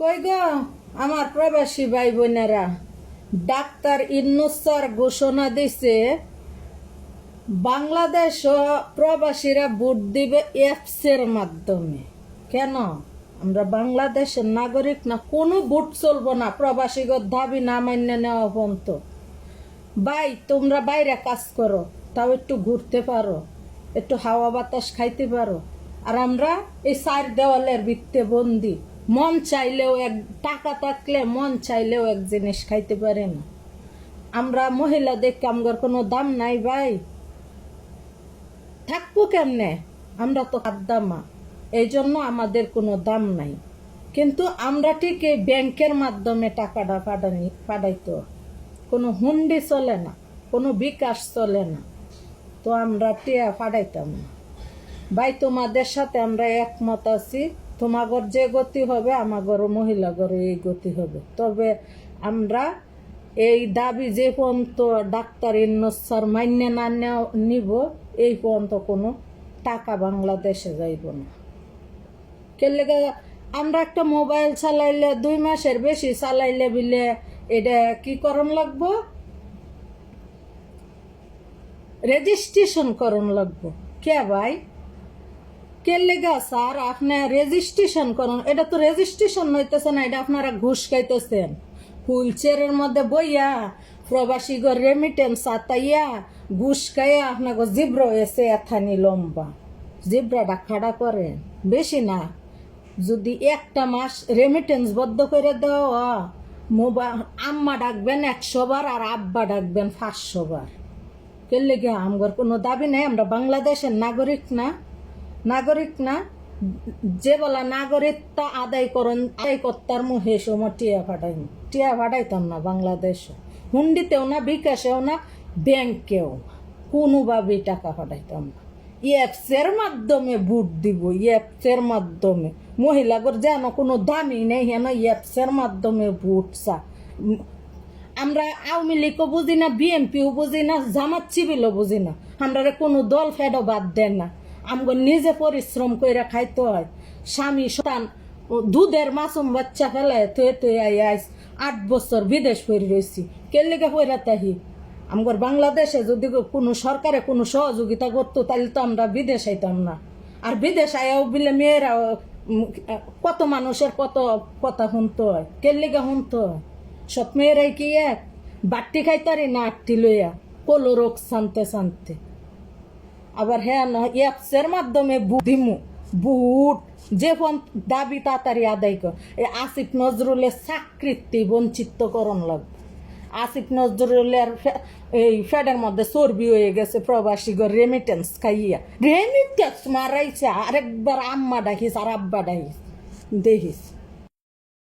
কই গো? আমার প্রবাসী ভাই বোনেরা ডাক্তার ইন্নুসার ঘোষণা দিছে, বাংলাদেশ প্রবাসীরা ভোট দিবে এফসের মাধ্যমে। কেন? আমরা বাংলাদেশের নাগরিক না, কোনো ভোট চলবো না প্রবাসীগত দাবি না মান্য নেওয়া পর্যন্ত। ভাই, তোমরা বাইরে কাজ করো, তাও একটু ঘুরতে পারো, একটু হাওয়া বাতাস খাইতে পারো। আর আমরা এই চার দেওয়ালের ভিত্তে বন্দি। মন চাইলেও এক, টাকা থাকলে মন চাইলেও এক জিনিস খাইতে পারে না। আমরা মহিলা দেখে আমগর কোনো দাম নাই ভাই। থাকব কেমনে? আমরা তো খাদ্দামা এই জন্য আমাদের কোনো দাম নাই। কিন্তু আমরা ঠিক এই ব্যাংকের মাধ্যমে টাকাটা পাঠানি, পাঠাইতো। কোনো হুন্ডি চলে না, কোনো বিকাশ চলে না। তো আমরা টিয়া পাঠাইতাম না। ভাই, তোমাদের সাথে আমরা একমত আছি। তোমাগর যে গতি হবে আমাগর মহিলাগর এই গতি হবে। তবে আমরা এই দাবি যে পর্যন্ত ডাক্তার ইন্নসার মান্য না নিব, এই পর্যন্ত কোনো টাকা বাংলাদেশে যাইব না। কেলে আমরা একটা মোবাইল চালাইলে, দুই মাসের বেশি চালাইলে বিলে এটা কি করণ লাগবো? রেজিস্ট্রেশন করণ লাগবো। কে ভাই? কে লেগা, স্যার, আপনি রেজিস্ট্রেশন করুন। এটা তো রেজিস্ট্রেশন হইতেছে না, এটা আপনারা ঘুষ খাইতেছেন। হুইল চেয়ারের মধ্যে বইয়া, প্রবাসী গো রেমিটেন্স আতাইয়া, ঘুষ খাইয়া আপনাকে জিব্র এসে এথানি লম্বা। জিব্রাটা খাড়া করেন। বেশি না, যদি একটা মাস রেমিটেন্স বদ্ধ করে দেওয়া মোবাইল আম্মা ডাকবেন একশো বার আর আব্বা ডাকবেন পাঁচশো বার। কে লেগে, আমগর কোনো দাবি নেই, আমরা বাংলাদেশের নাগরিক না। নাগরিক না, যে বলা নাগরিকতা আদায় করন আদায় করতার মুহে সময় টিয়া ফাটাই টিয়া ফাটাইতাম না বাংলাদেশে। হুন্ডিতেও না, বিকাশেও না, ব্যাংকেও। কোনোভাবেই টাকা ফাটাইতাম না। ইএফসের মাধ্যমে ভোট দিব ইএফসের মাধ্যমে। মহিলাগর যেন কোনো দামি নেই, হেন ইএফসের মাধ্যমে ভোট চা। আমরা আওয়ামী লীগও বুঝি না বিএনপিও বুঝি না, জামাত চিবিলও বুঝি না। আমরা কোনো দল ফেডও বাদ দেন না। আমগো নিজে পরিশ্রম করে খাইতে হয়। স্বামী সন্তান দুধের মাসুম বাচ্চা ফেলে তুই তুই আই আইস আট বছর বিদেশ পড়ে রয়েছি কে লেগে পড়া তাহি? আমগর বাংলাদেশে যদি কোনো সরকারে কোনো সহযোগিতা করতো তাহলে তো আমরা বিদেশ আইতাম না। আর বিদেশ আয়াও বিলে মেয়েরা কত মানুষের কত কথা শুনতে হয়। কে লেগে শুনতে হয়? সব মেয়েরাই কি এক? বাট্টি খাইতারি না আটটি লইয়া, কলো রোগ শান্তে শানতে আবার হ্যাঁ অ্যাপসের মাধ্যমে বুধিমু বুট, যে দাবি তাড়াতাড়ি আদায় কর। আসিফ নজরুলের চাকৃতি বঞ্চিতকরণ লাগবে আসিফ নজরুলের এই ফ্যাডের মধ্যে চর্বি হয়ে গেছে প্রবাসী গো রেমিটেন্স খাইয়া। রেমিটেন্স মারাইছে, আরেকবার আম্মা ডাকিস আর আব্বা ডাকিস। দেখিস।